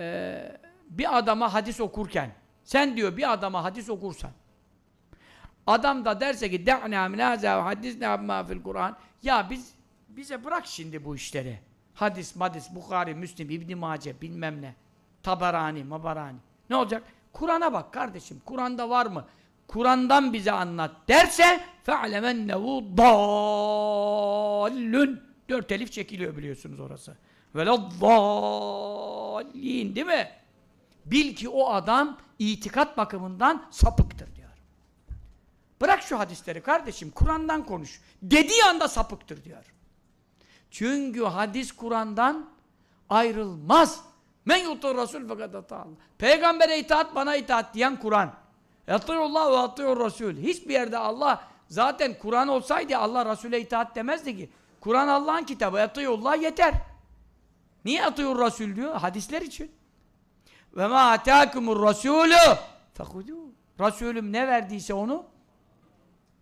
e, bir adama hadis okurken sen diyor bir adama hadis okursan adam da derse ki de'na minaza ve hadisna amma fil Kur'an ya biz bize bırak şimdi bu işleri. Hadis, madis, Bukhari, Müslim, İbn Mace bilmem ne. Tabarani, Mabarani. Ne olacak? Kur'an'a bak kardeşim. Kur'an'da var mı? Kur'an'dan bize anlat derse fe'lemennehu dallun. Dört elif çekiliyor biliyorsunuz orası. Veleddallin değil mi? Bil ki o adam itikat bakımından sapıktır diyor. Bırak şu hadisleri kardeşim. Kur'an'dan konuş. Dediği anda sapıktır diyor. Çünkü hadis Kur'an'dan ayrılmaz. Men yutur Resul fakat Allah. Peygambere itaat bana itaat diyen Kur'an. Yatıyullah ve atıyor Resul. Hiçbir yerde Allah zaten Kur'an olsaydı Allah Resul'e itaat demezdi ki. Kur'an Allah'ın kitabı. Yatıyullah yeter. Niye atıyor Resul diyor? Hadisler için. Ve ma atâkumur Resulü fekudû. Resulüm ne verdiyse onu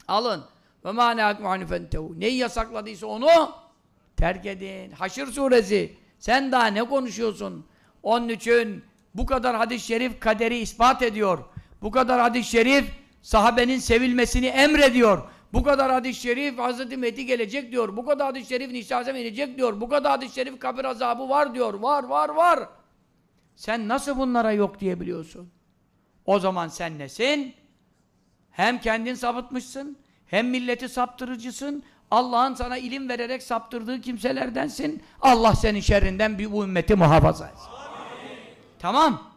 alın. Ve ma nâkum hanifentehu. Neyi yasakladıysa onu terk edin. Haşr suresi. Sen daha ne konuşuyorsun? Onun için bu kadar hadis-i şerif kaderi ispat ediyor. Bu kadar hadis-i şerif sahabenin sevilmesini emrediyor. Bu kadar hadis-i şerif Hazreti Mehdi gelecek diyor. Bu kadar hadis-i şerif nişaze inecek diyor. Bu kadar hadis-i şerif kabir azabı var diyor. Var var var. Sen nasıl bunlara yok diyebiliyorsun? O zaman sen nesin? Hem kendin sapıtmışsın, hem milleti saptırıcısın, Allah'ın sana ilim vererek saptırdığı kimselerdensin. Allah senin şerrinden bir bu ümmeti muhafaza etsin. Tamam.